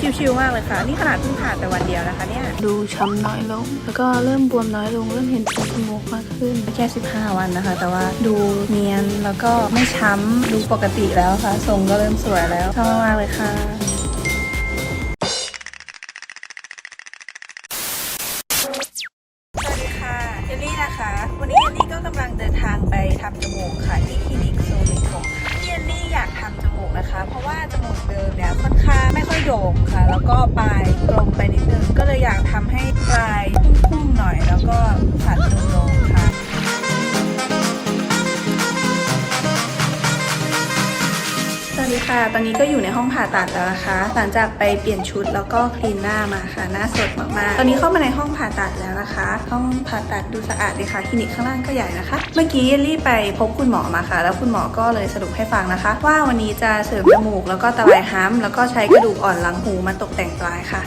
เจ็บแล้วค่ะชิวๆมากเลยค่ะ นี่ขนาดเพิ่งผ่านไปวันเดียวนะคะเนี่ย ดูช้ำน้อยลง แล้วก็เริ่มบวมน้อยลง เริ่มเห็นสีจมูกมากขึ้นแค่ 15 วันนะคะ แต่ว่าดูเนียนแล้วก็ไม่ช้ำดูปกติแล้วค่ะ ทรงก็เริ่มสวยแล้วชอบมากๆเลยค่ะสวัสดีค่ะเยลลี่นะคะวันนี้เยลลี่ก็กำลังเดินทางไปทำจมูกค่ะที่คลินิกโซลิโกที่เย โด่งค่ะ แล้วก็ปลายกลมไปนิดนึงก็เลยอยากทำให้ปลาย ดีค่ะ ตอนนี้ก็อยู่ในห้องผ่าตัดแล้วนะคะ หลังจากไปเปลี่ยนชุดแล้วก็คลีนหน้ามาค่ะ หน้าสดมากๆ ตอนนี้เข้ามาในห้องผ่าตัดแล้วนะคะ ห้องผ่าตัดดูสะอาดดีค่ะ คลินิกข้างล่างก็ใหญ่นะคะ เมื่อกี้รีบไปพบคุณหมอมาค่ะ แล้วคุณหมอก็เลยสรุปให้ฟังนะคะ ว่าวันนี้จะเสริมจมูกแล้วก็ตะไบห้ำแล้วก็ใช้กระดูกอ่อนหลังหูมาตกแต่งปลายค่ะ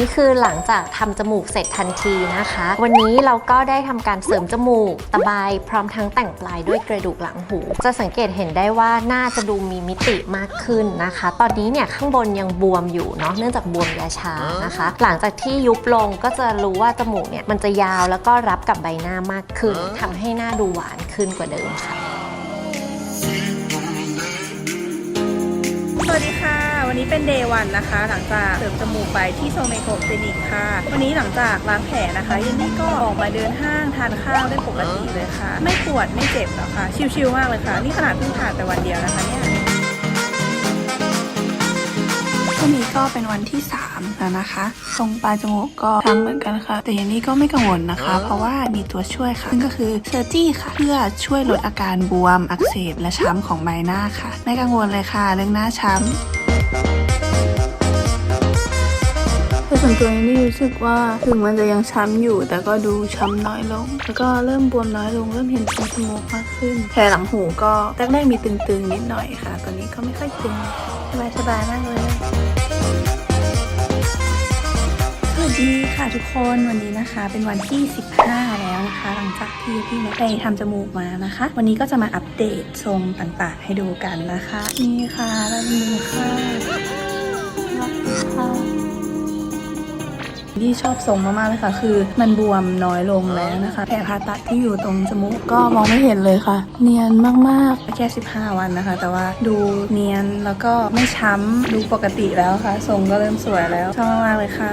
นนี้คือหลังจากทำจมูกเสร็จทันทีนะคะ วันนี้เราก็ได้ทำการเสริมจมูก ตะไบพร้อมทั้งแต่งปลายด้วยกระดูกหลังหู จะสังเกตเห็นได้ว่าหน้าจะดูมีมิติมากขึ้นนะคะ ตอนนี้เนี่ยข้างบนยังบวมอยู่เนาะเนื่องจากบวมยาชานะคะ หลังจากที่ยุบลงก็จะรู้ว่าจมูกเนี่ยมันจะยาวแล้วก็รับกับใบหน้ามากขึ้นทำให้หน้าดูหวานขึ้นกว่าเดิมค่ะ สวัสดีค่ะ วันนี้เป็นเดย์วันนะคะ หลังจากเสริมจมูกไปที่โซเมโกคลินิกค่ะ วันนี้หลังจากล้างแผลนะคะยันนี่ก็ออกมาเดินห้างทานข้าวได้ปกติเลยค่ะ ไม่ปวดไม่เจ็บแล้วค่ะ ชิวๆมากเลยค่ะ นี่ขนาดเพิ่งผ่านไปวันเดียวนะคะเนี่ยวันนี้ก็เป็นวันที่3แล้วนะคะตรงปลายจมูกก็ทำเหมือนกันค่ะ แต่อย่างนี้ก็ไม่กังวลนะคะ เพราะว่ามีตัวช่วยค่ะซึ่งก็คือเซอร์จี้ค่ะ เพื่อช่วยลดอาการบวมอักเสบและช้ำของใบหน้าค่ะ ไม่กังวลเลยค่ะ เรื่องหน้าช้ำ แต่ส่วนตัวนี่รู้สึกว่าถึงมันจะยังช้ำอยู่ แต่ก็ดูช้ำน้อยลง แล้วก็เริ่มบวมน้อยลงเริ่มเห็นสีจมูกมากขึ้นแผลหลังหูก็แรกๆมีตึงๆนิดหน่อยค่ะ ตอนนี้ก็ไม่ค่อยตึงสบายๆมากเลยวัสดีค่ะทุกคนวันนี้นะคะเป็นวันที่ 15 แล้วนะคะ หลังจากที่พี่เนี่ไปทำจมูกมานะคะ วันนี้ก็จะมาอัปเดตทรงต่างๆ ให้ดูกันนะคะ นี่ค่ะแล้วมือค่ะ ที่ชอบทรงมากๆเลยค่ะ คือมันบวมน้อยลงแล้วนะคะแผลผ่าตัดที่อยู่ตรงจมูกก็มองไม่เห็นเลยค่ะ เนียนมากๆแค่ 15 วันนะคะ แต่ว่าดูเนียนแล้วก็ไม่ช้ำดูปกติแล้วค่ะ ทรงก็เริ่มสวยแล้วชอบมากๆเลยค่ะ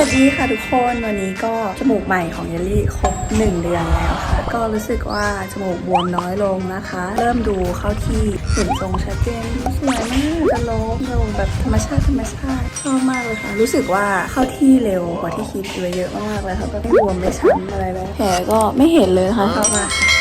วัสดีค่ะทุกคนวันนี้ก็จมูกใหม่ของเยลลี่ครบ1 เดือนแล้วค่ะ ก็รู้สึกว่าจมูกบวมน้อยลงนะคะ เริ่มดูเข้าที่เห็นทรงชัดเจนสวยมากจะลงลงแบบธรรมชาติธรรมชาติชอบมากเลยค่ะ รู้สึกว่าเข้าที่เร็วกว่าที่คิดไว้เยอะมากๆเลยค่ะก็ไม่บวมไม่ช้ำอะไรเลยๆแผลก็ไม่เห็นเลยนะคะชอบมากค่ะ